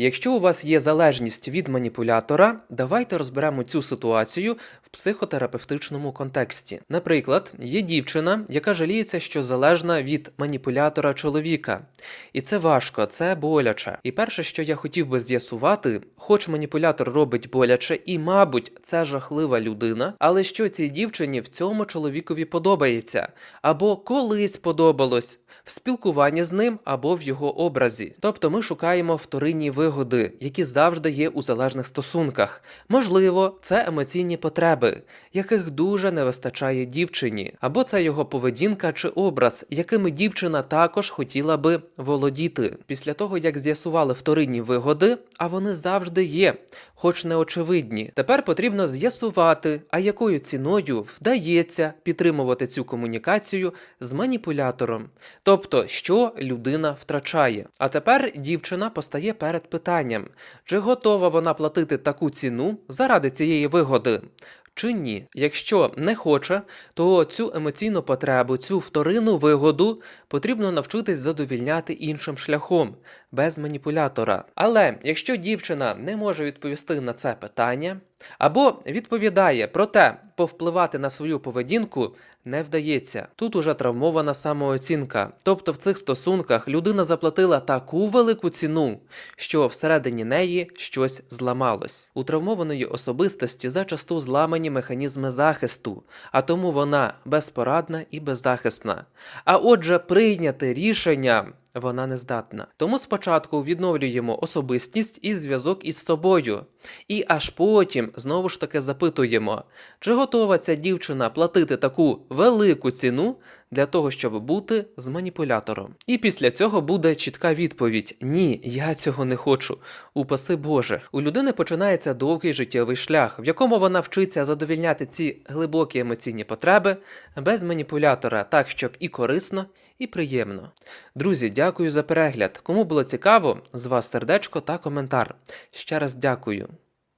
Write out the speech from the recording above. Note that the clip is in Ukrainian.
Якщо у вас є залежність від маніпулятора, давайте розберемо цю ситуацію в психотерапевтичному контексті. Наприклад, є дівчина, яка жаліється, що залежна від маніпулятора чоловіка. І це важко, це боляче. І перше, що я хотів би з'ясувати, хоч маніпулятор робить боляче, і, мабуть, це жахлива людина, але що цій дівчині в цьому чоловікові подобається, або колись подобалось в спілкуванні з ним або в його образі. Тобто ми шукаємо вторинні вигоди, які завжди є у залежних стосунках. Можливо, це емоційні потреби, яких дуже не вистачає дівчині, або це його поведінка чи образ, якими дівчина також хотіла би володіти. Після того, як з'ясували вторинні вигоди, а вони завжди є, хоч не очевидні. Тепер потрібно з'ясувати, а якою ціною вдається підтримувати цю комунікацію з маніпулятором. Тобто, що людина втрачає. А тепер дівчина постає питанням, чи готова вона платити таку ціну заради цієї вигоди. Чи ні? Якщо не хоче, то цю емоційну потребу, цю вторинну вигоду потрібно навчитись задовільняти іншим шляхом, без маніпулятора. Але якщо дівчина не може відповісти на це питання, або відповідає, проте повпливати на свою поведінку не вдається. Тут уже травмована самооцінка. Тобто в цих стосунках людина заплатила таку велику ціну, що всередині неї щось зламалось. У травмованої особистості зачасту зламані механізми захисту, а тому вона безпорадна і беззахисна. А отже, прийняти рішення вона не здатна. Тому спочатку відновлюємо особистість і зв'язок із собою. І аж потім знову ж таки запитуємо, чи готова ця дівчина платити таку велику ціну для того, щоб бути з маніпулятором. І після цього буде чітка відповідь: Ні, я цього не хочу. Упаси Боже. У людини починається довгий життєвий шлях, в якому вона вчиться задовільняти ці глибокі емоційні потреби без маніпулятора, так щоб і корисно, і приємно. Друзі, дякую за перегляд. Кому було цікаво, з вас сердечко та коментар. Ще раз дякую.